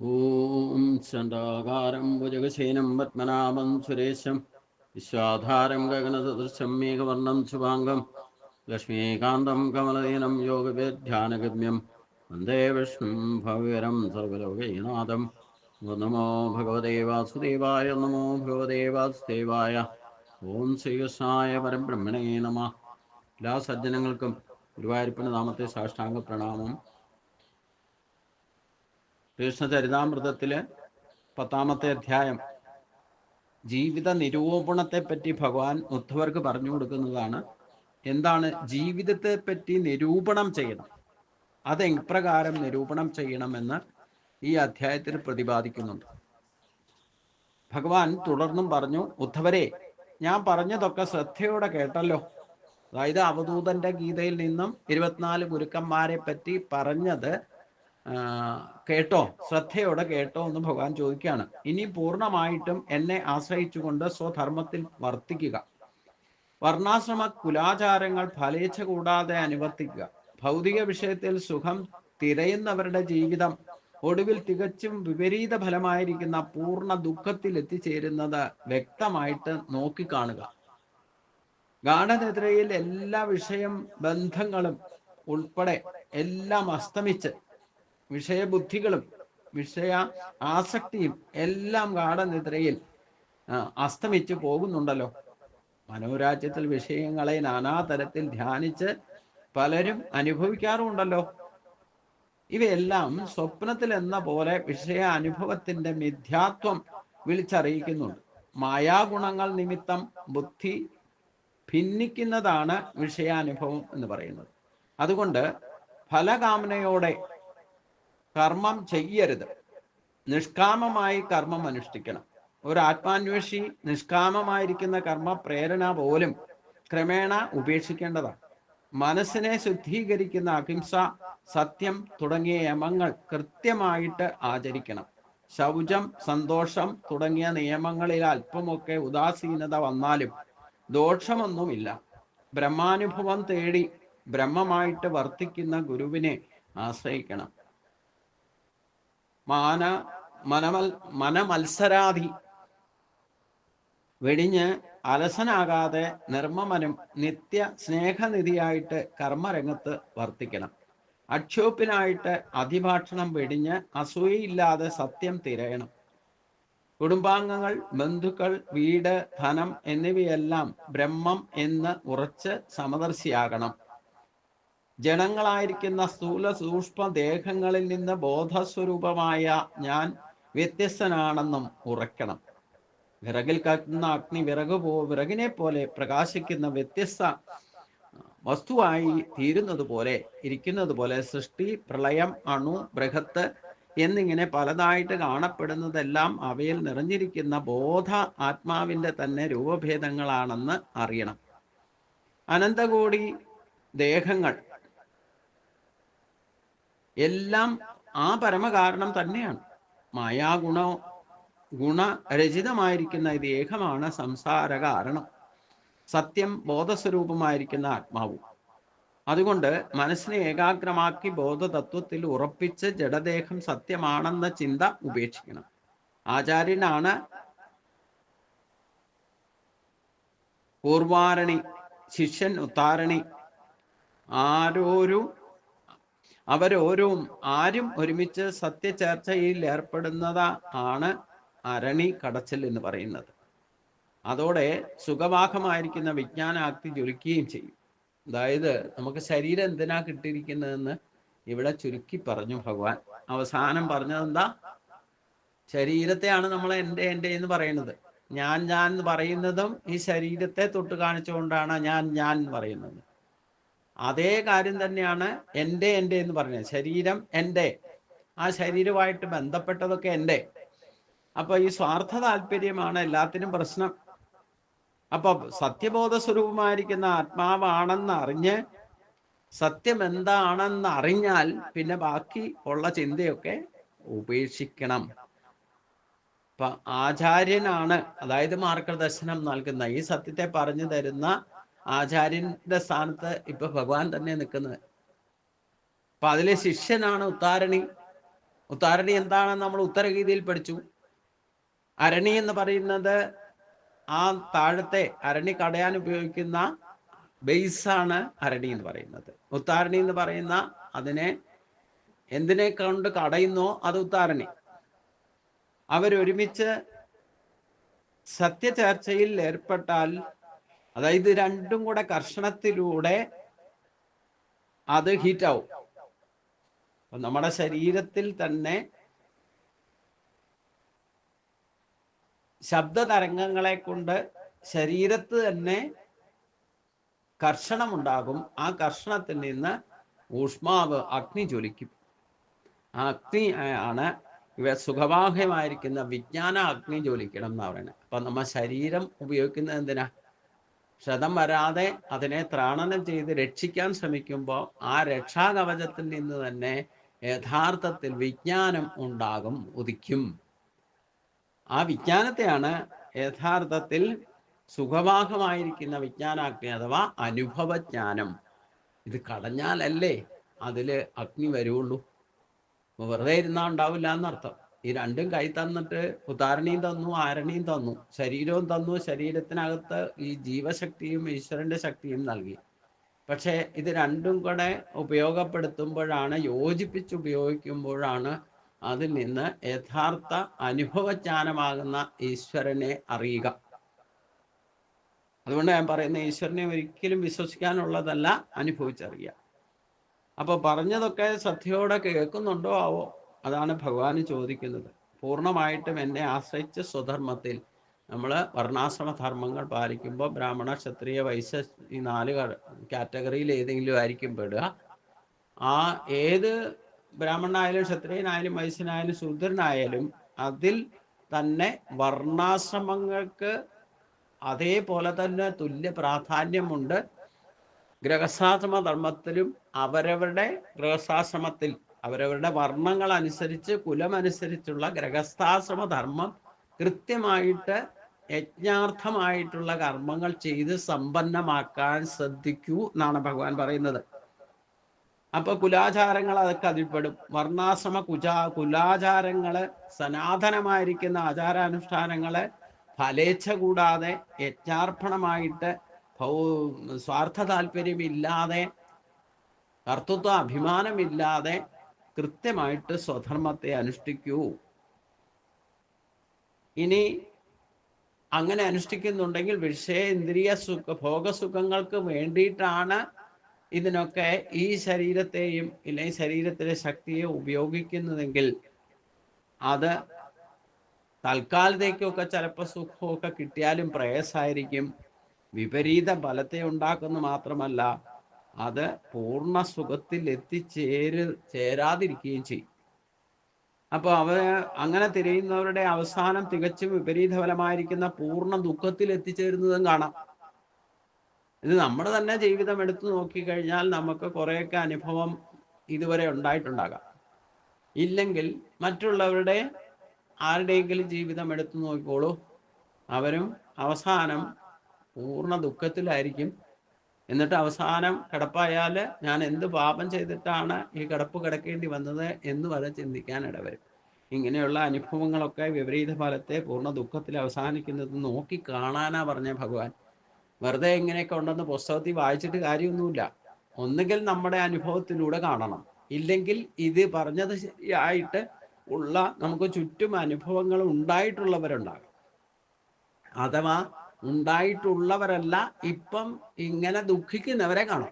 ॐ चण्डाकारं भुजगशेनं पद्मनाभं सुरेशं विश्वाधारं गगनसदृशं मेघवर्णं शुभाङ्गं लक्ष्मीकान्तं कमलदीनं योगवेध्यानगम्यं वन्दे विष्णुं भव्यरं सर्वलोकैनाथं नमो भगवते वासुदेवाय नमो भगवते വാസുദേവായ ഓം ശ്രീകൃഷ്ണായ പരബ്രഹ്മണേ നമ എല്ലാ സജ്ജനങ്ങൾക്കും ഗുരുവായൂരപ്പന് നാമത്തെ സാഷ്ടാംഗ പ്രണാമം കൃഷ്ണചരിതാമൃതത്തിലെ പത്താമത്തെ അധ്യായം. ജീവിത നിരൂപണത്തെ പറ്റി ഭഗവാൻ ഉദ്ധവർക്ക് പറഞ്ഞു കൊടുക്കുന്നതാണ് എന്താണ് ജീവിതത്തെ പറ്റി നിരൂപണം ചെയ്യണം. അത് എപ്രകാരം നിരൂപണം ചെയ്യണമെന്ന് ഈ അധ്യായത്തിൽ പ്രതിപാദിക്കുന്നുണ്ട്. ഭഗവാൻ തുടർന്നും പറഞ്ഞു ഉദ്ധവരെ ഞാൻ പറഞ്ഞതൊക്കെ ശ്രദ്ധയോടെ കേട്ടല്ലോ. അതായത് അവധൂതന്റെ ഗീതയിൽ നിന്നും ഇരുപത്തിനാല് ഗുരുക്കന്മാരെ പറ്റി പറഞ്ഞത് കേട്ടോ? ശ്രദ്ധയോടെ കേട്ടോ എന്ന് ഭഗവാൻ ചോദിക്കുകയാണ്. ഇനി പൂർണമായിട്ടും എന്നെ ആശ്രയിച്ചുകൊണ്ട് സ്വധർമ്മത്തിൽ വർത്തിക്കുക. വർണാശ്രമ കുലാചാരങ്ങൾ ഫലേച്ഛ കൂടാതെ അനുവർത്തിക്കുക. ഭൗതിക വിഷയത്തിൽ സുഖം തിരയുന്നവരുടെ ജീവിതം ഒടുവിൽ തികച്ചും വിപരീത ഫലമായിരിക്കുന്ന പൂർണ ദുഃഖത്തിൽ എത്തിച്ചേരുന്നത് വ്യക്തമായിട്ട് നോക്കിക്കാണുക. ഗാഠനിദ്രയിൽ എല്ലാ വിഷയം ബന്ധങ്ങളും ഉൾപ്പെടെ എല്ലാം അസ്തമിച്ച് വിഷയബുദ്ധികളും വിഷയ ആസക്തിയും എല്ലാം ഗാഠനിദ്രയിൽ അസ്തമിച്ചു പോകുന്നുണ്ടല്ലോ. മനോരാജ്യത്തിൽ വിഷയങ്ങളെ നാനാതരത്തിൽ ധ്യാനിച്ച് പലരും അനുഭവിക്കാറുമുണ്ടല്ലോ. ഇവയെല്ലാം സ്വപ്നത്തിൽ എന്ന പോലെ വിഷയ അനുഭവത്തിന്റെ മിഥ്യാത്വം വിളിച്ചറിയിക്കുന്നുണ്ട്. മായാഗുണങ്ങൾ നിമിത്തം ബുദ്ധി ഭിന്നിക്കുന്നതാണ് വിഷയാനുഭവം എന്ന് പറയുന്നത്. അതുകൊണ്ട് ഫലകാമനയോടെ കർമ്മം ചെയ്യരുത്. നിഷ്കാമമായി കർമ്മം അനുഷ്ഠിക്കണം. ഒരു ആത്മാന്വേഷി നിഷ്കാമമായിരിക്കുന്ന കർമ്മ പ്രേരണ പോലും ക്രമേണ ഉപേക്ഷിക്കേണ്ടതാണ്. മനസ്സിനെ ശുദ്ധീകരിക്കുന്ന അഹിംസ സത്യം തുടങ്ങിയ യമങ്ങൾ കൃത്യമായിട്ട് ആചരിക്കണം. ശൗചം സന്തോഷം തുടങ്ങിയ നിയമങ്ങളിൽ അല്പമൊക്കെ ഉദാസീനത വന്നാലും ദോഷമൊന്നുമില്ല. ബ്രഹ്മാനുഭവം തേടി ബ്രഹ്മമായിട്ട് വർത്തിക്കുന്ന ഗുരുവിനെ ആശ്രയിക്കണം. മാന മനമൽ മനമത്സരാധി വെടിഞ്ഞ് അലസനാകാതെ നിർമ്മമനും നിത്യ സ്നേഹനിധിയായിട്ട് കർമ്മരംഗത്ത് വർത്തിക്കണം. അക്ഷോപ്പിനായിട്ട് അതിഭാഷണം വെടിഞ്ഞ് അസൂയയില്ലാതെ സത്യം തിരയണം. കുടുംബാംഗങ്ങൾ ബന്ധുക്കൾ വീട് ധനം എന്നിവയെല്ലാം ബ്രഹ്മം എന്ന് ഉറച്ച് സമദർശിയാകണം. ജനങ്ങളായിരിക്കുന്ന സ്ഥൂല സൂക്ഷ്മ ദേഹങ്ങളിൽ നിന്ന് ബോധസ്വരൂപമായ ഞാൻ വ്യത്യസ്തനാണെന്നും ഉറക്കണം വിറകിൽ കത്തുന്ന അഗ്നി വിറക് പോ വിറകിനെ പോലെ പ്രകാശിക്കുന്ന വ്യത്യസ്ത വസ്തുവായി തീരുന്നത് പോലെ ഇരിക്കുന്നത് പോലെ സൃഷ്ടി പ്രളയം അണു ബൃഹത്ത് എന്നിങ്ങനെ പലതായിട്ട് കാണപ്പെടുന്നതെല്ലാം അവയിൽ നിറഞ്ഞിരിക്കുന്ന ബോധ ആത്മാവിന്റെ തന്നെ രൂപഭേദങ്ങളാണെന്ന് അറിയണം. അനന്തകോടി ദേഹങ്ങൾ എല്ലാം ആ പരമകാരണം തന്നെയാണ്. മായാഗുണ ഗുണരചിതമായിരിക്കുന്ന ഇത് ഏകമാണ് സംസാര കാരണം സത്യം ബോധസ്വരൂപമായിരിക്കുന്ന ആത്മാവും. അതുകൊണ്ട് മനസ്സിനെ ഏകാഗ്രമാക്കി ബോധതത്വത്തിൽ ഉറപ്പിച്ച് ജഡദേഹം സത്യമാണെന്ന ചിന്ത ഉപേക്ഷിക്കണം. ആചാര്യനാണ് പൂർവാരണി ശിഷ്യൻ ഉത്താരണി. ആരോരും അവരോരും ആരും ഒരുമിച്ച് സത്യചർച്ചയിൽ ഏർപ്പെടുന്നത് ആണ് അരണി കടച്ചൽ എന്ന് പറയുന്നത്. അതോടെ സുഖവാഹമായിരിക്കുന്ന വിജ്ഞാനാക്തി ജ്വലിക്കുകയും ചെയ്യും. അതായത് നമുക്ക് ശരീരം എന്തിനാ കിട്ടിയിരിക്കുന്നതെന്ന് ഇവിടെ ചുരുക്കി പറഞ്ഞു ഭഗവാൻ. അവസാനം പറഞ്ഞത് എന്താ ശരീരത്തെയാണ് നമ്മൾ എന്റെ എന്റെ എന്ന് പറയുന്നത്. ഞാൻ ഞാൻ എന്ന് പറയുന്നതും ഈ ശരീരത്തെ തൊട്ട് കാണിച്ചുകൊണ്ടാണ് ഞാൻ ഞാൻ എന്ന് പറയുന്നത്. അതേ കാര്യം തന്നെയാണ് എന്റെ എന്റെ എന്ന് പറഞ്ഞത്. ശരീരം എന്റെ. ആ ശരീരമായിട്ട് ബന്ധപ്പെട്ടതൊക്കെ എന്റെ. അപ്പൊ ഈ സ്വാർത്ഥ താല്പര്യമാണ് എല്ലാത്തിനും പ്രശ്നം. അപ്പൊ സത്യബോധ സ്വരൂപമായിരിക്കുന്ന ആത്മാവാണെന്ന് അറിഞ്ഞ് സത്യം എന്താണെന്ന് അറിഞ്ഞാൽ പിന്നെ ബാക്കി ഉള്ള ചിന്തയൊക്കെ ഉപേക്ഷിക്കണം. ഇപ്പൊ ആചാര്യനാണ് അതായത് മാർഗദർശനം നൽകുന്ന ഈ സത്യത്തെ പറഞ്ഞു തരുന്ന ആചാര്യന്റെ സ്ഥാനത്ത് ഇപ്പൊ ഭഗവാൻ തന്നെ നിൽക്കുന്നത് അപ്പൊ അതിലെ ശിഷ്യനാണ് ഉത്താരണി. ഉത്താരണി എന്താണെന്ന് നമ്മൾ ഉത്തരഗീതിയിൽ പഠിച്ചു. അരണി എന്ന് പറയുന്നത് ആ താഴത്തെ അരണി കടയാൻ ഉപയോഗിക്കുന്ന ബേസാണ് അരണി എന്ന് പറയുന്നത്. ഉത്താരണി എന്ന് പറയുന്ന അതിനെ എന്തിനെ കൊണ്ട് കടയുന്നോ അത് ഉത്താരണി. അവരൊരുമിച്ച് സത്യചർച്ചയിൽ ഏർപ്പെട്ടാൽ അതായത് രണ്ടും കൂടെ കർഷണത്തിലൂടെ അത് ഹീറ്റാവും നമ്മുടെ ശരീരത്തിൽ തന്നെ ശബ്ദ തരംഗങ്ങളെ കൊണ്ട് ശരീരത്ത് തന്നെ കർഷണമുണ്ടാകും ആ കർഷണത്തിൽ നിന്ന് ഊഷ്മാവ് അഗ്നി ജ്വലിക്കും. ആ അഗ്നി ആണ് ഇവ സുഖവാഹ്യമായിരിക്കുന്ന വിജ്ഞാന അഗ്നി ജ്വലിക്കണം എന്ന് പറയുന്നത്. അപ്പൊ നമ്മ ശരീരം ഉപയോഗിക്കുന്നത് എന്തിനാ? ക്ഷതം വരാതെ അതിനെ ത്രാണനം ചെയ്ത് രക്ഷിക്കാൻ ശ്രമിക്കുമ്പോൾ ആ രക്ഷാകവചത്തിൽ നിന്ന് തന്നെ യഥാർത്ഥത്തിൽ വിജ്ഞാനം ഉണ്ടാകും ഉദിക്കും. ആ വിജ്ഞാനത്തെയാണ് യഥാർത്ഥത്തിൽ സുഖവാഹമായിരിക്കുന്ന വിജ്ഞാനാഗ്നി അഥവാ അനുഭവജ്ഞാനം. ഇത് കടഞ്ഞാലല്ലേ അതിൽ അഗ്നി വരുള്ളൂ വെറുതെ ഇരുന്നാ ഉണ്ടാവില്ല എന്നർത്ഥം. ഈ രണ്ടും കൈ തന്നിട്ട് ഉദാരണിയും തന്നു ആരണിയും തന്നു. ശരീരവും തന്നു ശരീരത്തിനകത്ത് ഈ ജീവശക്തിയും ഈശ്വരന്റെ ശക്തിയും നൽകി. പക്ഷേ ഇത് രണ്ടും കൂടെ ഉപയോഗപ്പെടുത്തുമ്പോഴാണ് യോജിപ്പിച്ച് ഉപയോഗിക്കുമ്പോഴാണ് അതിൽ നിന്ന് യഥാർത്ഥ അനുഭവജ്ഞാനമാകുന്ന ഈശ്വരനെ അറിയുക. അതുകൊണ്ട് ഞാൻ പറയുന്ന ഈശ്വരനെ ഒരിക്കലും വിശ്വസിക്കാനുള്ളതല്ല അനുഭവിച്ചറിയുക. അപ്പൊ പറഞ്ഞതൊക്കെ ശ്രദ്ധയോടെ കേൾക്കുന്നുണ്ടോ ആവോ? അതാണ് ഭഗവാൻ ചോദിക്കുന്നത്. പൂർണമായിട്ടും എന്നെ ആശ്രയിച്ച് സ്വധർമ്മത്തിൽ നമ്മൾ വർണാശ്രമ ധർമ്മങ്ങൾ പാലിക്കുമ്പോൾ ബ്രാഹ്മണ ക്ഷത്രിയ വൈശ്യ ഈ നാല് കാറ്റഗറിയിൽ ഏതെങ്കിലും ആയിരിക്കും പെടുക. ആ ഏത് ബ്രാഹ്മണനായാലും ക്ഷത്രിയനായാലും വൈശ്യനായാലും ശൂദ്രനായാലും അതിൽ തന്നെ വർണാശ്രമങ്ങൾക്ക് അതേപോലെ തന്നെ തുല്യ പ്രാധാന്യമുണ്ട്. ഗൃഹസ്ഥാശ്രമ ധർമ്മത്തിലും അവരവരുടെ ഗൃഹസ്ഥാശ്രമത്തിൽ അവരവരുടെ വർണങ്ങൾ അനുസരിച്ച് കുലമനുസരിച്ചുള്ള ഗ്രഹസ്ഥാശ്രമ ധർമ്മം കൃത്യമായിട്ട് യജ്ഞാർത്ഥമായിട്ടുള്ള കർമ്മങ്ങൾ ചെയ്ത് സമ്പന്നമാക്കാൻ ശ്രദ്ധിക്കൂ എന്നാണ് ഭഗവാൻ പറയുന്നത്. അപ്പൊ കുലാചാരങ്ങൾ അതൊക്കെ അതിൽപ്പെടും വർണാശ്രമ കുജാ കുലാചാരങ്ങൾ സനാതനമായിരിക്കുന്ന ആചാരാനുഷ്ഠാനങ്ങളെ ഫലേച്ഛ കൂടാതെ യജ്ഞാർപ്പണമായിട്ട് സ്വാർത്ഥ താല്പര്യമില്ലാതെ കർത്തൃത്വ അഭിമാനമില്ലാതെ കൃത്യമായിട്ട് സ്വധർമ്മത്തെ അനുഷ്ഠിക്കൂ. ഇനി അങ്ങനെ അനുഷ്ഠിക്കുന്നുണ്ടെങ്കിൽ വിഷയ ഇന്ദ്രിയ സുഖ ഭോഗസുഖങ്ങൾക്ക് വേണ്ടിയിട്ടാണ് ഇതിനൊക്കെ ഈ ശരീരത്തെയും ഇല്ലെങ്കിൽ ശരീരത്തിലെ ശക്തിയെ ഉപയോഗിക്കുന്നതെങ്കിൽ അത് തൽക്കാലത്തേക്കൊക്കെ ചിലപ്പോൾ സുഖമൊക്കെ കിട്ടിയാലും പ്രയാസമായിരിക്കും. വിപരീത ഫലത്തെ ഉണ്ടാക്കുന്നു മാത്രമല്ല അത് പൂർണ സുഖത്തിൽ എത്തിച്ചേര് ചേരാതിരിക്കുകയും ചെയ്യും. അപ്പോൾ അവ അങ്ങനെ തിരയുന്നവരുടെ അവസാനം തികച്ചും വിപരീത ഫലമായിരിക്കുന്ന പൂർണ ദുഃഖത്തിൽ എത്തിച്ചേരുന്നതും കാണാം. ഇത് നമ്മുടെ തന്നെ ജീവിതം എടുത്തു നോക്കിക്കഴിഞ്ഞാൽ നമുക്ക് കുറേയൊക്കെ അനുഭവം ഇതുവരെ ഉണ്ടായിട്ടുണ്ടാകാം. ഇല്ലെങ്കിൽ മറ്റുള്ളവരുടെ ആരുടെയെങ്കിലും ജീവിതം എടുത്തു നോക്കിക്കോളൂ. അവരും അവസാനം പൂർണ ദുഃഖത്തിലായിരിക്കും എന്നിട്ട് അവസാനം കിടപ്പായാൽ ഞാൻ എന്ത് പാപം ചെയ്തിട്ടാണ് ഈ കിടപ്പ് കിടക്കേണ്ടി വന്നത് എന്ന് വരെ ചിന്തിക്കാൻ ഇടവരും ഇങ്ങനെയുള്ള അനുഭവങ്ങളൊക്കെ വിപരീത ഫലത്തെ പൂർണ ദുഃഖത്തിൽ അവസാനിക്കുന്നത് നോക്കി കാണാനാ പറഞ്ഞ ഭഗവാൻ. വെറുതെ ഇങ്ങനെയൊക്കെ ഉണ്ടെന്ന് പുസ്തകത്തിൽ വായിച്ചിട്ട് കാര്യമൊന്നുമില്ല. ഒന്നുകിൽ നമ്മുടെ അനുഭവത്തിലൂടെ കാണണം. ഇല്ലെങ്കിൽ ഇത് പറഞ്ഞത് ശരിയായിട്ട് ഉള്ള നമുക്ക് ചുറ്റും അനുഭവങ്ങൾ ഉണ്ടായിട്ടുള്ളവരുണ്ടാകും. അഥവാ ഉണ്ടായിട്ടുള്ളവരല്ല ഇപ്പം ഇങ്ങനെ ദുഃഖിക്കുന്നവരെ കാണും.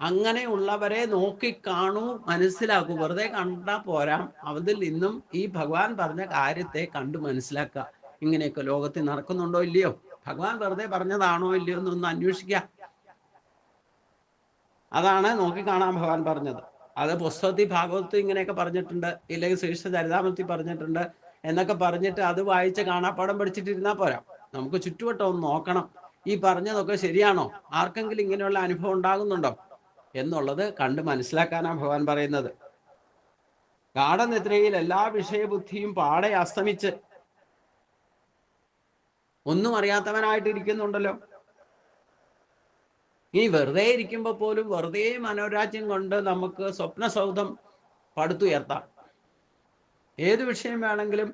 അങ്ങനെയുള്ളവരെ നോക്കി കാണൂ മനസ്സിലാക്കൂ. വെറുതെ കണ്ടാ പോരാ. അതിൽ നിന്നും ഈ ഭഗവാൻ പറഞ്ഞ കാര്യത്തെ കണ്ടു മനസ്സിലാക്കുക ഇങ്ങനെയൊക്കെ ലോകത്തിൽ നടക്കുന്നുണ്ടോ ഇല്ലയോ? ഭഗവാൻ വെറുതെ പറഞ്ഞതാണോ ഇല്ലയോ എന്നൊന്ന് അന്വേഷിക്കുക അതാണ് നോക്കിക്കാണാൻ ഭഗവാൻ പറഞ്ഞത്. അത് പുസ്തകത്തിൽ ഭാഗവത്ത് ഇങ്ങനെയൊക്കെ പറഞ്ഞിട്ടുണ്ട്. ഇല്ലെങ്കിൽ ശ്രീകൃഷ്ണ ചരിതാമത്തിൽ പറഞ്ഞിട്ടുണ്ട്. എന്നൊക്കെ പറഞ്ഞിട്ട് അത് വായിച്ച് കാണാപ്പാടം പഠിച്ചിട്ടിരുന്നാൽ പോരാ. നമുക്ക് ചുറ്റുവട്ടം ഒന്ന് നോക്കണം. ഈ പറഞ്ഞതൊക്കെ ശരിയാണോ? ആർക്കെങ്കിലും ഇങ്ങനെയുള്ള അനുഭവം ഉണ്ടാകുന്നുണ്ടോ? എന്നുള്ളത് കണ്ട് മനസ്സിലാക്കാനാണ് ഭഗവാൻ പറയുന്നത്. ഗാഠനിദ്രയിൽ എല്ലാ വിഷയബുദ്ധിയും പാടെ അസ്തമിച്ച് ഒന്നും അറിയാത്തവനായിട്ട് ഇരിക്കുന്നുണ്ടല്ലോ ഇനി വെറുതെ ഇരിക്കുമ്പോൾ പോലും വെറുതെ മനോരാജ്യം കൊണ്ട് നമുക്ക് സ്വപ്നസൗധം പടുത്തുയർത്താം. ഏത് വിഷയം വേണമെങ്കിലും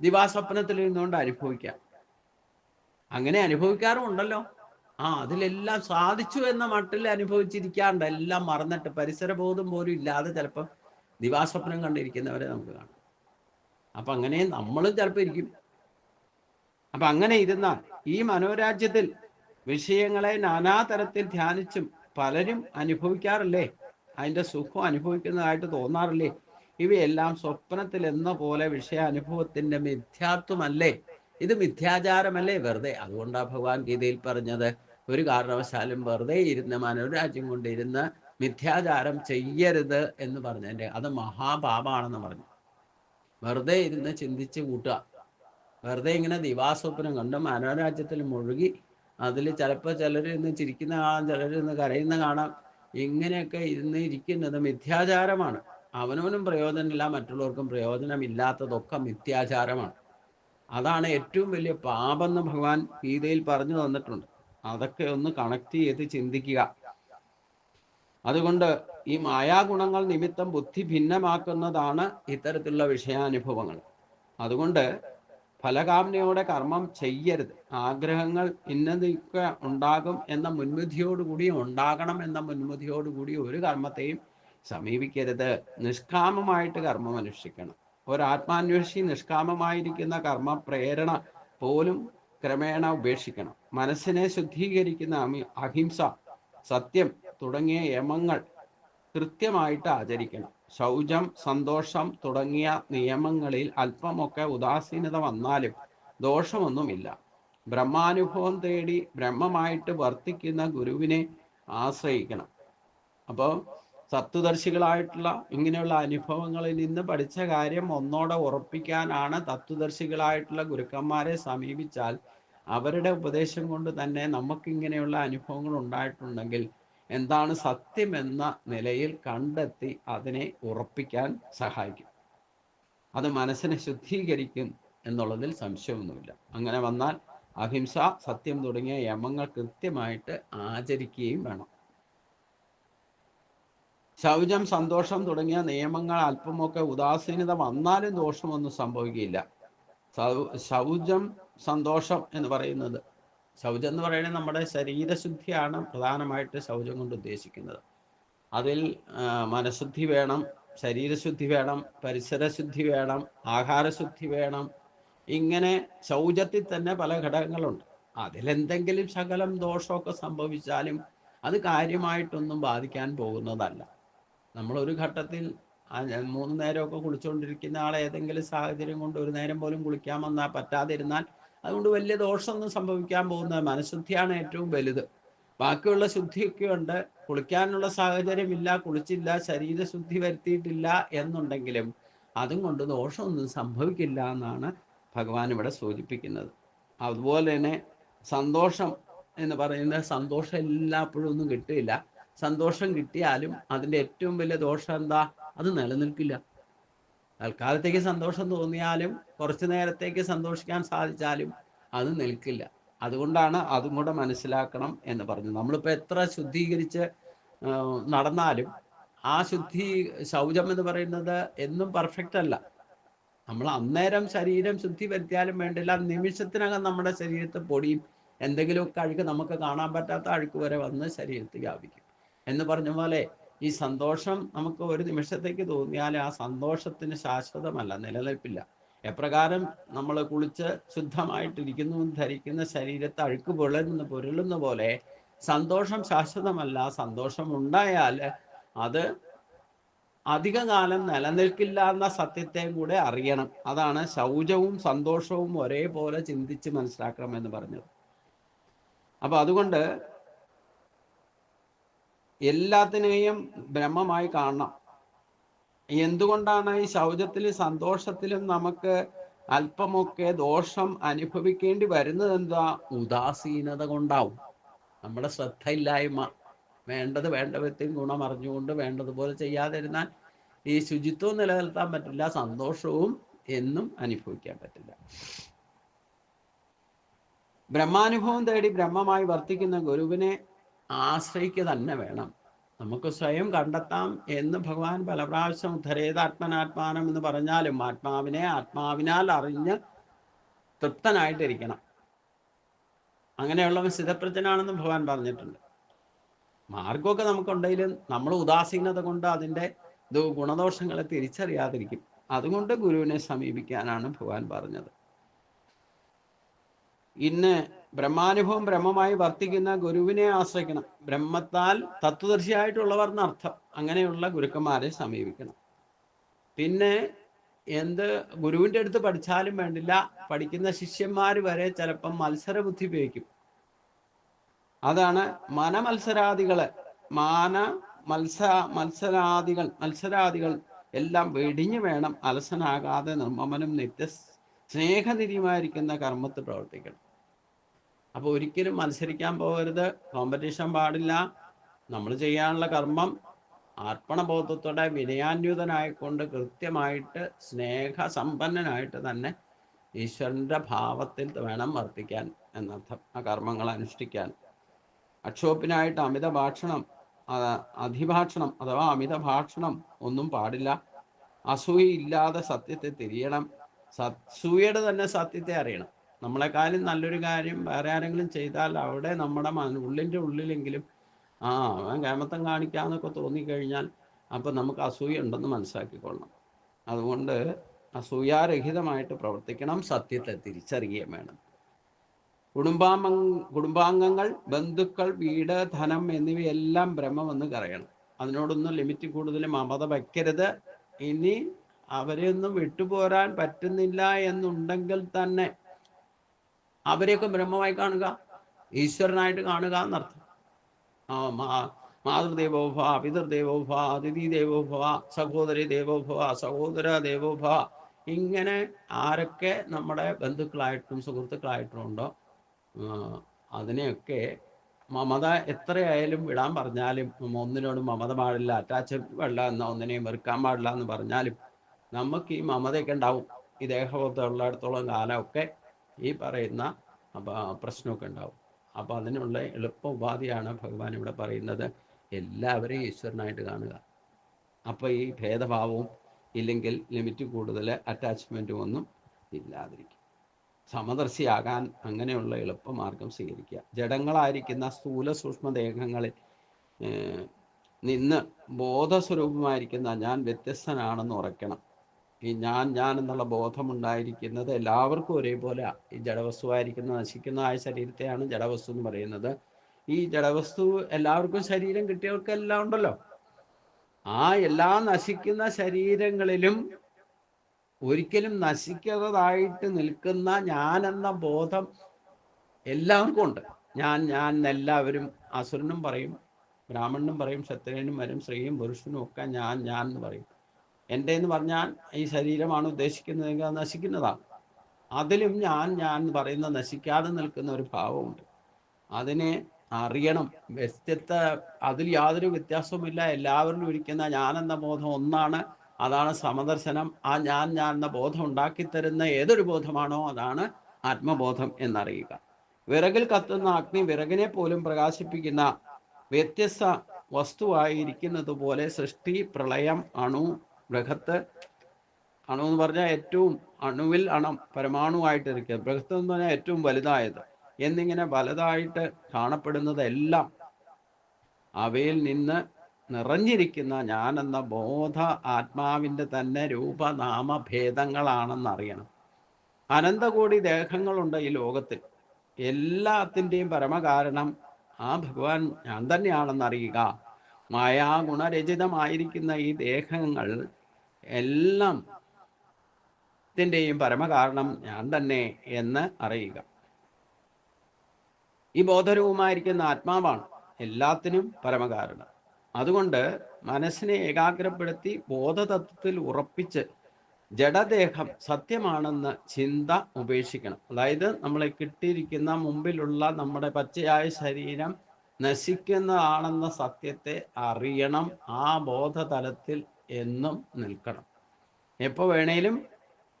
ദിവാസ്വപ്നത്തിൽ ഇരുന്നുകൊണ്ട് അനുഭവിക്കാം. അങ്ങനെ അനുഭവിക്കാറുമുണ്ടല്ലോ. ആ അതിലെല്ലാം സാധിച്ചു എന്ന മട്ടിൽ അനുഭവിച്ചിരിക്കാണ്ട് എല്ലാം മറന്നിട്ട് പരിസരബോധം പോലും ഇല്ലാതെ ചിലപ്പോൾ ദിവാസ്വപ്നം കണ്ടിരിക്കുന്നവരെ നമുക്ക് കാണാം. അപ്പൊ അങ്ങനെ നമ്മളും ചിലപ്പോൾ ഇരിക്കും. അപ്പൊ അങ്ങനെ ഇരുന്നാൽ ഈ മനോരാജ്യത്തിൽ വിഷയങ്ങളെ നാനാതരത്തിൽ ധ്യാനിച്ചും പലരും അനുഭവിക്കാറില്ലേ? അതിന്റെ സുഖം അനുഭവിക്കുന്നതായിട്ട് തോന്നാറില്ലേ? ഇവയെല്ലാം സ്വപ്നത്തിൽ എന്ന പോലെ വിഷയാനുഭവത്തിന്റെ മിഥ്യാത്വമല്ലേ? ഇത് മിഥ്യാചാരമല്ലേ? വെറുതെ. അതുകൊണ്ടാണ് ഭഗവാൻ ഗീതയിൽ പറഞ്ഞത്. ഒരു കാരണവശാലും വെറുതെ ഇരുന്ന് മനോരാജ്യം കൊണ്ടിരുന്ന് മിഥ്യാചാരം ചെയ്യരുത് എന്ന് പറഞ്ഞതിന്റെ അത് മഹാപാപാണെന്ന് പറഞ്ഞു. വെറുതെ ഇരുന്ന് ചിന്തിച്ച് കൂട്ടുക. വെറുതെ ഇങ്ങനെ ദിവാസ്വപ്നം കണ്ട് മനോരാജ്യത്തിൽ മുഴുകി അതിൽ ചിലപ്പോൾ ചിലർ ഇന്ന് ചിരിക്കുന്ന കാണാം ചിലർ ഇന്ന് കരയുന്ന കാണാം. ഇങ്ങനെയൊക്കെ ഇരുന്ന് ഇരിക്കുന്നത് മിഥ്യാചാരമാണ്. അവനവനും പ്രയോജനമില്ല മറ്റുള്ളവർക്കും പ്രയോജനമില്ലാത്തതൊക്കെ മിഥ്യാചാരമാണ്. അതാണ് ഏറ്റവും വലിയ പാപം എന്ന് ഭഗവാൻ ഗീതയിൽ പറഞ്ഞു തന്നിട്ടുണ്ട്. അതൊക്കെ ഒന്ന് കണക്ട് ചെയ്ത് ചിന്തിക്കുക. അതുകൊണ്ട് ഈ മായാഗുണങ്ങൾ നിമിത്തം ബുദ്ധി ഭിന്നമാക്കുന്നതാണ് ഇത്തരത്തിലുള്ള വിഷയാനുഭവങ്ങൾ. അതുകൊണ്ട് ഫലകാമനയോടെ കർമ്മം ചെയ്യരുത്. ആഗ്രഹങ്ങൾ ഇന്നതൊക്കെ ഉണ്ടാകും എന്ന മുൻവിധിയോടുകൂടി ഉണ്ടാകണം എന്ന മുൻവിധിയോടുകൂടി ഒരു കർമ്മത്തെയും സമീപിക്കരുത്. നിഷ്കാമമായിട്ട് കർമ്മം അനുഷ്ഠിക്കണം. ഒരാത്മാന്വേഷി നിഷ്കാമമായിരിക്കുന്ന കർമ്മ പ്രേരണ പോലും ക്രമേണ ഉപേക്ഷിക്കണം. മനസ്സിനെ ശുദ്ധീകരിക്കുന്ന അഹിംസ സത്യം തുടങ്ങിയ യമങ്ങൾ കൃത്യമായിട്ട് ആചരിക്കണം. ശൗചം സന്തോഷം തുടങ്ങിയ നിയമങ്ങളിൽ അല്പമൊക്കെ ഉദാസീനത വന്നാലും ദോഷമൊന്നുമില്ല. ബ്രഹ്മാനുഭവം തേടി ബ്രഹ്മമായിട്ട് വർത്തിക്കുന്ന ഗുരുവിനെ ആശ്രയിക്കണം. അപ്പോൾ തത്വദർശികളായിട്ടുള്ള ഇങ്ങനെയുള്ള അനുഭവങ്ങളിൽ നിന്ന് പഠിച്ച കാര്യം ഒന്നോടെ ഉറപ്പിക്കാനാണ് തത്വദർശികളായിട്ടുള്ള ഗുരുക്കന്മാരെ സമീപിച്ചാൽ അവരുടെ ഉപദേശം കൊണ്ട് തന്നെ നമുക്ക് ഇങ്ങനെയുള്ള അനുഭവങ്ങൾ ഉണ്ടായിട്ടുണ്ടെങ്കിൽ എന്താണ് സത്യമെന്ന നിലയിൽ കണ്ടെത്തി അതിനെ ഉറപ്പിക്കാൻ സഹായിക്കും. അത് മനസ്സിനെ ശുദ്ധീകരിക്കും എന്നുള്ളതിൽ സംശയമൊന്നുമില്ല. അങ്ങനെ വന്നാൽ അഹിംസ സത്യം തുടങ്ങിയ യമങ്ങൾ കൃത്യമായിട്ട് ആചരിക്കുകയും വേണം. ശൗചം സന്തോഷം തുടങ്ങിയ നിയമങ്ങൾ അല്പമൊക്കെ ഉദാസീനത വന്നാലും ദോഷമൊന്നും സംഭവിക്കില്ല. ശൗചം സന്തോഷം എന്ന് പറയുന്നത്. ശൗചം എന്ന് പറയുന്നത് നമ്മുടെ ശരീരശുദ്ധിയാണ് പ്രധാനമായിട്ട് ശൗചം കൊണ്ട് ഉദ്ദേശിക്കുന്നത്. അതിൽ മനഃശുദ്ധി വേണം ശരീരശുദ്ധി വേണം പരിസരശുദ്ധി വേണം ആഹാരശുദ്ധി വേണം. ഇങ്ങനെ ശൗചത്തിൽ തന്നെ പല ഘടകങ്ങളുണ്ട്. അതിലെന്തെങ്കിലും ശകലം ദോഷമൊക്കെ സംഭവിച്ചാലും അത് കാര്യമായിട്ടൊന്നും ബാധിക്കാൻ പോകുന്നതല്ല. നമ്മൾ ഒരു ഘട്ടത്തിൽ മൂന്ന് നേരമൊക്കെ കുളിച്ചുകൊണ്ടിരിക്കുന്ന ആൾ ഏതെങ്കിലും സാഹചര്യം കൊണ്ട് ഒരു നേരം പോലും കുളിക്കാൻ വന്നാൽ പറ്റാതിരുന്നാൽ അതുകൊണ്ട് വലിയ ദോഷമൊന്നും സംഭവിക്കാൻ പോകുന്നത് മനഃശുദ്ധിയാണ് ഏറ്റവും വലുത്. ബാക്കിയുള്ള ശുദ്ധിയൊക്കെ ഉണ്ട്. കുളിക്കാനുള്ള സാഹചര്യമില്ല കുളിച്ചില്ല ശരീരശുദ്ധി വരുത്തിയിട്ടില്ല എന്നുണ്ടെങ്കിലും അതും കൊണ്ട് ദോഷമൊന്നും സംഭവിക്കില്ല എന്നാണ് ഭഗവാൻ ഇവിടെ സൂചിപ്പിക്കുന്നത്. അതുപോലെ തന്നെ സന്തോഷം എന്ന് പറയുന്നത് സന്തോഷം എല്ലാപ്പോഴും ഒന്നും കിട്ടില്ല സന്തോഷം കിട്ടിയാലും അതിന്റെ ഏറ്റവും വലിയ ദോഷം എന്താ? അത് നിലനിൽക്കില്ല. തൽക്കാലത്തേക്ക് സന്തോഷം തോന്നിയാലും കുറച്ചു നേരത്തേക്ക് സന്തോഷിക്കാൻ സാധിച്ചാലും അത് നിൽക്കില്ല. അതുകൊണ്ടാണ് അതും കൂടെ മനസ്സിലാക്കണം എന്ന് പറഞ്ഞു നമ്മളിപ്പോൾ എത്ര ശുദ്ധീകരിച്ച് നടന്നാലും ആ ശുദ്ധി ശൗചം എന്ന് പറയുന്നത് എന്നും പെർഫെക്റ്റ് അല്ല. നമ്മൾ അന്നേരം ശരീരം ശുദ്ധി വരുത്തിയാലും വേണ്ടില്ല. നിമിഷത്തിനകം നമ്മുടെ ശരീരത്തെ പൊടിയും എന്തെങ്കിലുമൊക്കെ അഴുക്ക് നമുക്ക് കാണാൻ പറ്റാത്ത അഴുക്ക് വരെ വന്ന് ശരീരത്തിൽ വ്യാപിക്കും. എന്ന് പറഞ്ഞ പോലെ ഈ സന്തോഷം നമുക്ക് ഒരു നിമിഷത്തേക്ക് തോന്നിയാൽ ആ സന്തോഷത്തിന് ശാശ്വതമല്ല നിലനിൽപ്പില്ല. എപ്രകാരം നമ്മൾ കുളിച്ച് ശുദ്ധമായിട്ടിരിക്കുന്നു ധരിക്കുന്ന ശരീരത്തെ അഴുക്ക് പൊള്ളുന്ന പൊരുളുന്ന പോലെ സന്തോഷം ശാശ്വതമല്ല. സന്തോഷം ഉണ്ടായാൽ അത് അധികകാലം നിലനിൽക്കില്ല എന്ന സത്യത്തെയും കൂടെ അറിയണം. അതാണ് ശൗചവും സന്തോഷവും ഒരേപോലെ ചിന്തിച്ച് മനസ്സിലാക്കണം എന്ന് പറഞ്ഞത്. അപ്പൊ അതുകൊണ്ട് എല്ലാത്തിനെയും ബ്രഹ്മമായി കാണണം. എന്തുകൊണ്ടാണ് ഈ ശൗചത്തിലും സന്തോഷത്തിലും നമുക്ക് അല്പമൊക്കെ ദോഷം അനുഭവിക്കേണ്ടി വരുന്നത് എന്താ ഉദാസീനത കൊണ്ടാവും. നമ്മുടെ ശ്രദ്ധയില്ലായ്മ. വേണ്ടത് വേണ്ട വിധത്തിൽ ഗുണം അറിഞ്ഞുകൊണ്ട് വേണ്ടതുപോലെ ചെയ്യാതിരുന്നാൽ ഈ ശുചിത്വം നിലനിർത്താൻ പറ്റില്ല സന്തോഷവും എന്നും അനുഭവിക്കാൻ പറ്റില്ല. ബ്രഹ്മാനുഭവം തേടി ബ്രഹ്മമായി വർത്തിക്കുന്ന ഗുരുവിനെ ആശ്രയിക്കുക തന്നെ വേണം. നമുക്ക് സ്വയം കണ്ടെത്താം എന്ന് ഭഗവാൻ പല പ്രാവശ്യം ഉദ്ധരേതാത്മനാത്മാനം എന്ന് പറഞ്ഞാലും ആത്മാവിനെ ആത്മാവിനാൽ അറിഞ്ഞ് തൃപ്തനായിട്ടിരിക്കണം. അങ്ങനെയുള്ളവൻ സ്ഥിതപ്രജ്ഞനാണെന്ന് ഭഗവാൻ പറഞ്ഞിട്ടുണ്ട്. മാർഗമൊക്കെ നമുക്കുണ്ടെങ്കിലും നമ്മൾ ഉദാസീനത കൊണ്ട് അതിന്റെ ഗുണദോഷങ്ങളെ തിരിച്ചറിയാതിരിക്കും. അതുകൊണ്ട് ഗുരുവിനെ സമീപിക്കാനാണ് ഭഗവാൻ പറഞ്ഞത്. ഇന്ന് ബ്രഹ്മാനുഭവം ബ്രഹ്മമായി വർത്തിക്കുന്ന ഗുരുവിനെ ആശ്രയിക്കണം. ബ്രഹ്മത്താൽ തത്വദർശിയായിട്ടുള്ളവർ എന്നർത്ഥം അങ്ങനെയുള്ള ഗുരുക്കന്മാരെ സമീപിക്കണം. പിന്നെ എന്ത് ഗുരുവിന്റെ അടുത്ത് പഠിച്ചാലും വേണ്ടില്ല. പഠിക്കുന്ന ശിഷ്യന്മാർ വരെ ചിലപ്പം മത്സര ബുദ്ധി ഉപയോഗിക്കും. അതാണ് മനമത്സരാദികൾ മാന മത്സ മത്സരാദികൾ മത്സരാദികൾ എല്ലാം വെടിഞ്ഞു വേണം അലസനാകാതെ നിർമ്മമനും നിത്യ സ്നേഹനിധിയുമായിരിക്കുന്ന കർമ്മത്തിൽ പ്രവർത്തിക്കണം. അപ്പോൾ ഒരിക്കലും മത്സരിക്കാൻ പോകരുത്. കോമ്പറ്റീഷൻ പാടില്ല. നമ്മൾ ചെയ്യാനുള്ള കർമ്മം അർപ്പണബോധത്തോടെ വിനയാന്യൂതനായിക്കൊണ്ട് കൃത്യമായിട്ട് സ്നേഹസമ്പന്നനായിട്ട് തന്നെ ഈശ്വരന്റെ ഭാവത്തിൽ വേണം വർത്തിക്കാൻ എന്നർത്ഥം. ആ കർമ്മങ്ങൾ അനുഷ്ഠിക്കാൻ. അക്ഷോപ്പിനായിട്ട് അമിത ഭാഷണം അധിഭാഷണം അഥവാ അമിത ഭാഷണം ഒന്നും പാടില്ല. അസൂയയില്ലാതെ സത്യത്തെ തിരിയണം. സൂയയുടെ തന്നെ സത്യത്തെ അറിയണം. നമ്മളെക്കാളും നല്ലൊരു കാര്യം വേറെ ആരെങ്കിലും ചെയ്താൽ അവിടെ നമ്മുടെ ഉള്ളിന്റെ ഉള്ളിലെങ്കിലും ആ അവൻ കേമത്തം കാണിക്കാന്നൊക്കെ തോന്നിക്കഴിഞ്ഞാൽ അപ്പം നമുക്ക് അസൂയ ഉണ്ടെന്ന് മനസ്സിലാക്കിക്കൊള്ളണം. അതുകൊണ്ട് അസൂയാരഹിതമായിട്ട് പ്രവർത്തിക്കണം സത്യത്തെ തിരിച്ചറിയുകയും വേണം. കുടുംബാംഗ കുടുംബാംഗങ്ങൾ ബന്ധുക്കൾ വീട് ധനം എന്നിവയെല്ലാം ബ്രഹ്മമെന്ന് കറയണം അതിനോടൊന്നും ലിമിറ്റ് കൂടുതൽ മമത വയ്ക്കരുത്. ഇനി അവരെയൊന്നും വിട്ടുപോരാൻ പറ്റുന്നില്ല എന്നുണ്ടെങ്കിൽ തന്നെ അവരെയൊക്കെ ബ്രഹ്മമായി കാണുക ഈശ്വരനായിട്ട് കാണുക എന്നർത്ഥം. ആ മാതൃദേവോഭവ പിതൃദേവോഭവ അതിഥി ദേവോഭവ സഹോദരി ദേവോഭവ സഹോദര ദേവോഭവ ഇങ്ങനെ ആരൊക്കെ നമ്മുടെ ബന്ധുക്കളായിട്ടും സുഹൃത്തുക്കളായിട്ടും ഉണ്ടോ അതിനെയൊക്കെ മമത എത്രയായാലും വിടാൻ പറഞ്ഞാലും ഒന്നിനോടും മമത പാടില്ല അറ്റാച്ച് പാടില്ല എന്ന ഒന്നിനെയും വെറുക്കാൻ പാടില്ല എന്ന് പറഞ്ഞാലും നമുക്ക് ഈ മമതയൊക്കെ ഉണ്ടാവും. ഈ ദേഹബോധമുള്ളിടത്തോളം കാലമൊക്കെ ഈ പറയുന്ന പ്രശ്നമൊക്കെ ഉണ്ടാവും. അപ്പോൾ അതിനുള്ള എളുപ്പ ഉപാധിയാണ് ഭഗവാൻ ഇവിടെ പറയുന്നത്. എല്ലാവരെയും ഈശ്വരനായിട്ട് കാണുക. അപ്പോൾ ഈ ഭേദഭാവവും ഇല്ലെങ്കിൽ ലിമിറ്റ് കൂടുതൽ അറ്റാച്ച്മെന്റും ഒന്നും ഇല്ലാതിരിക്കും. സമദർശിയാകാൻ അങ്ങനെയുള്ള എളുപ്പമാർഗം സ്വീകരിക്കുക. ജഡങ്ങളായിരിക്കുന്ന സ്ഥൂല സൂക്ഷ്മദേഹങ്ങളിൽ നിന്ന് ബോധസ്വരൂപമായിരിക്കുന്ന ഞാൻ വ്യത്യസ്തനാണെന്ന് ഉറയ്ക്കണം. ഈ ഞാൻ ഞാൻ എന്നുള്ള ബോധമുണ്ടായിരിക്കുന്നത് എല്ലാവർക്കും ഒരേപോലെ ഈ ജഡവസ്തുവായിരിക്കുന്ന നശിക്കുന്നതായ ശരീരത്തെയാണ് ജഡവസ്തു എന്ന് പറയുന്നത്. ഈ ജഡവസ്തു എല്ലാവർക്കും ശരീരം കിട്ടിയവർക്കെല്ലാം ഉണ്ടല്ലോ. ആ എല്ലാ നശിക്കുന്ന ശരീരങ്ങളിലും ഒരിക്കലും നശിക്കാത്തതായിട്ട് നിൽക്കുന്ന ഞാൻ എന്ന ബോധം എല്ലാവർക്കും ഉണ്ട്. ഞാൻ ഞാൻ എല്ലാവരും അസുരനും പറയും ബ്രാഹ്മണനും പറയും ക്ഷത്രിയനും വരും സ്ത്രീയും പുരുഷനും ഒക്കെ ഞാൻ ഞാൻ എന്ന് പറയും. എന്റെ എന്ന് പറഞ്ഞാൽ ഈ ശരീരമാണ് ഉദ്ദേശിക്കുന്നതെങ്കിൽ അത് നശിക്കുന്നതാണ്. അതിലും ഞാൻ ഞാൻ എന്ന് പറയുന്ന നശിക്കാതെ നിൽക്കുന്ന ഒരു ഭാവമുണ്ട്. അതിനെ അറിയണം. വ്യത്യസ്ത അതിൽ യാതൊരു വ്യത്യാസവുമില്ല. എല്ലാവരിലും ഇരിക്കുന്ന ഞാൻ എന്ന ബോധം ഒന്നാണ്. അതാണ് സമദർശനം. ആ ഞാൻ ഞാൻ എന്ന ബോധം ഉണ്ടാക്കി തരുന്ന ഏതൊരു ബോധമാണോ അതാണ് ആത്മബോധം എന്നറിയുക. വിറകിൽ കത്തുന്ന അഗ്നി വിറകിനെ പോലും പ്രകാശിപ്പിക്കുന്ന വ്യത്യസ്ത വസ്തുവായിരിക്കുന്നത് പോലെ സൃഷ്ടി പ്രളയം അണു ബൃഹത്ത് അണു എന്ന് പറഞ്ഞാൽ ഏറ്റവും അണുവിൽ അണം പരമാണുവായിട്ടിരിക്കുക. ബൃഹത്ത് എന്ന് പറഞ്ഞാൽ ഏറ്റവും വലുതായത്. എന്നിങ്ങനെ വലുതായിട്ട് കാണപ്പെടുന്നതെല്ലാം അവയിൽ നിന്ന് നിറഞ്ഞിരിക്കുന്ന ഞാൻ എന്ന ബോധ ആത്മാവിന്റെ തന്നെ രൂപനാമഭേദങ്ങളാണെന്നറിയണം. അനന്തകോടി ദേഹങ്ങളുണ്ട് ഈ ലോകത്തിൽ. എല്ലാത്തിന്റെയും പരമകാരണം ആ ഭഗവാൻ ഞാൻ തന്നെയാണെന്നറിയുക. മായാഗുണരചിതമായിരിക്കുന്ന ഈ ദേഹങ്ങൾ എല്ലാം ത്തിന്റെയും പരമകാരണം ഞാൻ തന്നെ എന്ന് അറിയുക. ഈ ബോധരൂപമായിരിക്കുന്ന ആത്മാവാണ് എല്ലാത്തിനും പരമകാരണം. അതുകൊണ്ട് മനസ്സിനെ ഏകാഗ്രപ്പെടുത്തി ബോധതത്വത്തിൽ ഉറപ്പിച്ച് ജഡദേഹം സത്യമാണെന്ന് ചിന്ത ഉപേക്ഷിക്കണം. അതായത് നമ്മളെ കിട്ടിയിരിക്കുന്ന മുമ്പിലുള്ള നമ്മുടെ പച്ചയായ ശരീരം നശിക്കുന്നതാണെന്ന സത്യത്തെ അറിയണം. ആ ബോധതലത്തിൽ എന്നും നിൽക്കണം. എപ്പോൾ വേണേലും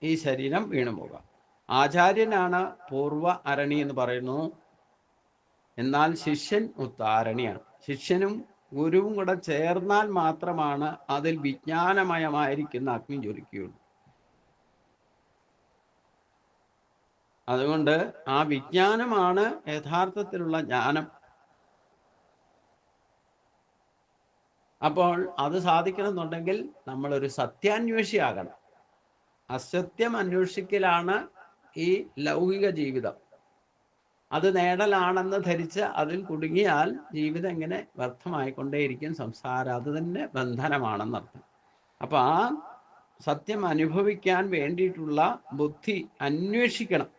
ഈ ശരീരം വീണു പോകാം. ആചാര്യനാണ് പൂർവ അരണി എന്ന് പറയുന്നു. എന്നാൽ ശിഷ്യൻ ഉത്താരണിയാണ് ശിഷ്യനും ഗുരുവും കൂടെ ചേർന്നാൽ മാത്രമാണ് അതിൽ വിജ്ഞാനമയമായിരിക്കുന്ന അഗ്നി ജ്വലിക്കുകയുള്ളൂ. അതുകൊണ്ട് ആ വിജ്ഞാനമാണ് യഥാർത്ഥത്തിലുള്ള ജ്ഞാനം. അപ്പോൾ അത് സാധിക്കണമെന്നുണ്ടെങ്കിൽ നമ്മളൊരു സത്യാന്വേഷിയാകണം. അസത്യം അന്വേഷിക്കലാണ് ഈ ലൗകിക ജീവിതം. അത് നേടലാണെന്ന് ധരിച്ച് അതിൽ കുടുങ്ങിയാൽ ജീവിതം ഇങ്ങനെ വ്യർത്ഥമായിക്കൊണ്ടേയിരിക്കും സംസാരം. അത് തന്നെ ബന്ധനമാണെന്നർത്ഥം. അപ്പൊ ആ സത്യം അനുഭവിക്കാൻ വേണ്ടിയിട്ടുള്ള ബുദ്ധി അന്വേഷിക്കണം.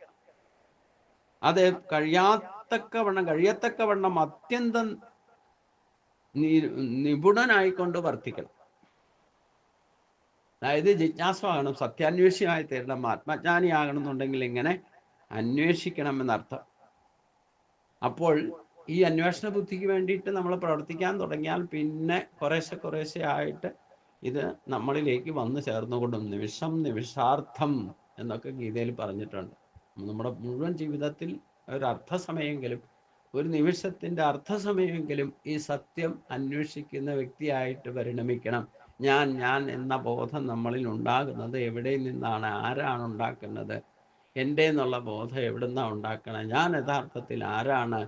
അത് കഴിയാത്തക്കവണ്ണം കഴിയത്തക്കവണ്ണം അത്യന്തം നിപുണനായിക്കൊണ്ട് വർത്തിക്കണം. അതായത് ജിജ്ഞാസമാകണം സത്യാന്വേഷിയായി തീരണം ആത്മജ്ഞാനിയാകണം എന്നുണ്ടെങ്കിൽ ഇങ്ങനെ അന്വേഷിക്കണം എന്നർത്ഥം അപ്പോൾ ഈ അന്വേഷണ ബുദ്ധിക്ക് വേണ്ടിയിട്ട് നമ്മൾ പ്രവർത്തിക്കാൻ തുടങ്ങിയാൽ പിന്നെ കുറേശ്ശെ കുറേശ്ശെ ആയിട്ട് ഇത് നമ്മളിലേക്ക് വന്നു ചേർന്നുകൊണ്ടും നിമിഷം നിമിഷാർത്ഥം എന്നൊക്കെ ഗീതയിൽ പറഞ്ഞിട്ടുണ്ട്. നമ്മുടെ മുഴുവൻ ജീവിതത്തിൽ ഒരു അർത്ഥസമയെങ്കിലും ഒരു നിമിഷത്തിന്റെ അർത്ഥസമയമെങ്കിലും ഈ സത്യം അന്വേഷിക്കുന്ന വ്യക്തിയായിട്ട് പരിണമിക്കണം. ഞാൻ ഞാൻ എന്ന ബോധം നമ്മളിൽ ഉണ്ടാകുന്നത് എവിടെ നിന്നാണ്? ആരാണ് ഉണ്ടാക്കുന്നത്? എന്റെ എന്നുള്ള ബോധം എവിടെ നിന്നാണ് ഉണ്ടാക്കണം? ഞാൻ യഥാർത്ഥത്തിൽ ആരാണ്?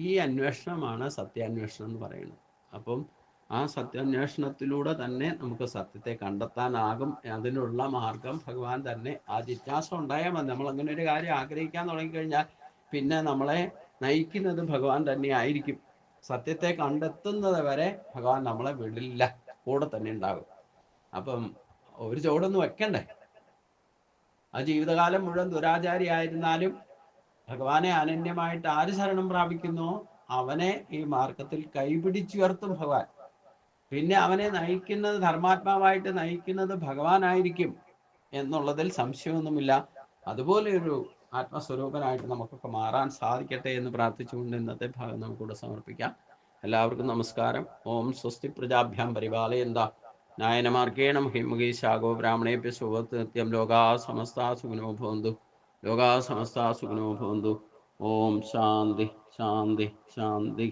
ഈ അന്വേഷണമാണ് സത്യാന്വേഷണം എന്ന് പറയുന്നത്. അപ്പം ആ സത്യാന്വേഷണത്തിലൂടെ തന്നെ നമുക്ക് സത്യത്തെ കണ്ടെത്താനാകും. അതിനുള്ള മാർഗം ഭഗവാൻ തന്നെ ആ ജിജ്ഞാസ ഉണ്ടായാൽ മതി. നമ്മൾ അങ്ങനെ ഒരു കാര്യം ആഗ്രഹിക്കാൻ തുടങ്ങിക്കഴിഞ്ഞാൽ പിന്നെ നമ്മളെ നയിക്കുന്നത് ഭഗവാൻ തന്നെ ആയിരിക്കും. സത്യത്തെ കണ്ടെത്തുന്നത് വരെ ഭഗവാൻ നമ്മളെ വിടില്ല. കൂടെ തന്നെ ഉണ്ടാകും. അപ്പം ഒരു ചുവടൊന്നും വെക്കണ്ടേ? ആ ജീവിതകാലം മുഴുവൻ ദുരാചാരി ആയിരുന്നാലും ഭഗവാനെ അനന്യമായിട്ട് ആര് ശരണം പ്രാപിക്കുന്നു? അവനെ ഈ മാർഗത്തിൽ കൈപിടിച്ചുയർത്തും ഭഗവാൻ. പിന്നെ അവനെ നയിക്കുന്നത് ധർമാത്മാവായിട്ട് നയിക്കുന്നത് ഭഗവാനായിരിക്കും എന്നുള്ളതിൽ സംശയമൊന്നുമില്ല. അതുപോലെ ഒരു ആത്മസ്വരൂപനായിട്ട് നമുക്കൊക്കെ മാറാൻ സാധിക്കട്ടെ എന്ന് പ്രാർത്ഥിച്ചുകൊണ്ട് ഇന്നത്തെ ഭാഗം നമുക്കിവിടെ സമർപ്പിക്കാം. എല്ലാവർക്കും നമസ്കാരം. ഓം സ്വസ്തി പ്രജാഭ്യാം പരിപാലയന്ത. നായനമാർക്കേണ ഹിമുഖീശാഗോ ബ്രാഹ്മണേപ്യ സുഖത്ത് നിത്യം ലോകാ സമസ്താ സുഖനോ ഭവന്തു. ലോകാ സമസ്താ സുഖനോ ഭവന്തു. ഓം ശാന്തി ശാന്തി ശാന്തി